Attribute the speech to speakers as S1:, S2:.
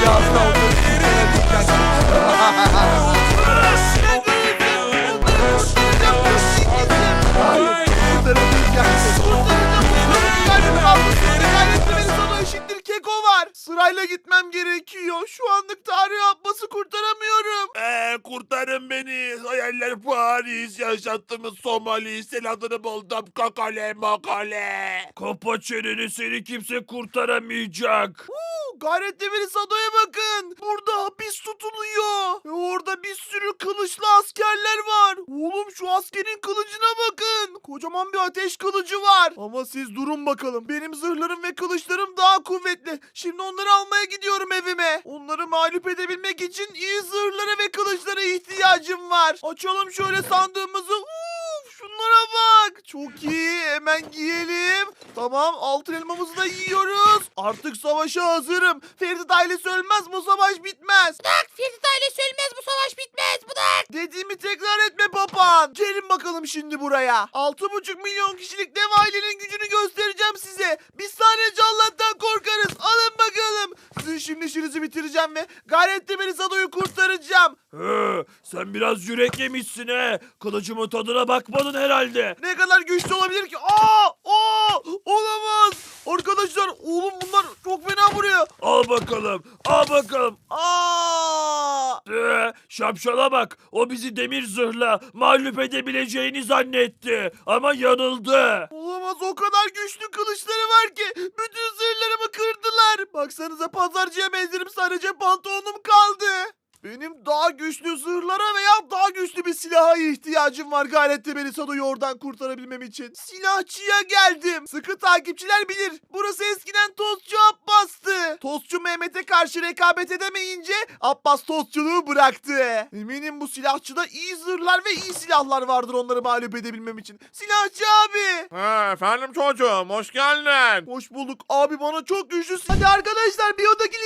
S1: just know var. Sırayla gitmem gerekiyor. Şu anlık Tarık Abbas'ı kurtaramıyorum.
S2: Ee, kurtarın beni. Hayaller Paris. Yaşattığımız Somali. Seladını buldum. Kakale makale. Kapa çeneni seni kimse kurtaramayacak.
S1: Huu, Gayretli Melisa'da'ya bakın. Burada hapis tutuluyor. Ve orada bir sürü kılıçlı askerler var. Oğlum şu askerin kılıcına bakın. Kocaman bir ateş kılıcı var. Ama siz durun bakalım. Benim zırhlarım ve kılıçlarım daha kuvvetli. Şimdi onları almaya gidiyorum evime. Onları mağlup edebilmek için iyi zırhlara ve kılıçlara ihtiyacım var. Açalım şöyle sandığımızı. Uf, şunlara bak. Çok iyi. Hemen giyelim. Tamam altın elmamızı da yiyoruz. Artık savaşa hazırım. Ferit ailesi ölmez bu savaş bitmez.
S3: Bak Ferit ailesi ölmez bu savaş bitmez. Bu da
S1: Dediğimi. Gelin bakalım şimdi buraya. 6,5 milyon kişilik dev ailenin gücünü göstereceğim size. Biz sadece Allah'tan korkarız. Alın bakalım. Sizin şimdi işinizi bitireceğim ve gayretli Melisa'do'yu kurtaracağım.
S2: He, sen biraz yürek yemişsin he. Kılıcımın tadına bakmadın herhalde.
S1: Ne kadar güçlü olabilir ki? Aa! Aa! Olamaz. Arkadaşlar oğlum bunlar çok fena vuruyor.
S2: Al bakalım. Al bakalım.
S1: Aa!
S2: Ee, şapşala bak. O bizi demir zırhla mağlup edebileceğini zannetti. Ama yanıldı.
S1: Olamaz o kadar güçlü kılıçları var ki bütün zırhlarımı kırdılar. Baksanıza pazarcıya benzerim sadece pantolonum kaldı. Benim daha güçlü zırhlara veya daha güçlü bir silaha ihtiyacım var gayretli Melisa'yı oradan kurtarabilmem için. Silahçıya geldim. Sıkı takipçiler bilir. Burası eskiden Abbas'tı. Tostçu Mehmet'e karşı rekabet edemeyince Abbas tostçuluğu bıraktı. Eminim bu silahçıda iyi zırhlar ve iyi silahlar vardır onları mağlup edebilmem için. Silahçı abi.
S4: Ha, efendim çocuğum hoş geldin.
S1: Hoş bulduk. Abi bana çok güçlü... Hadi arkadaşlar bir odaki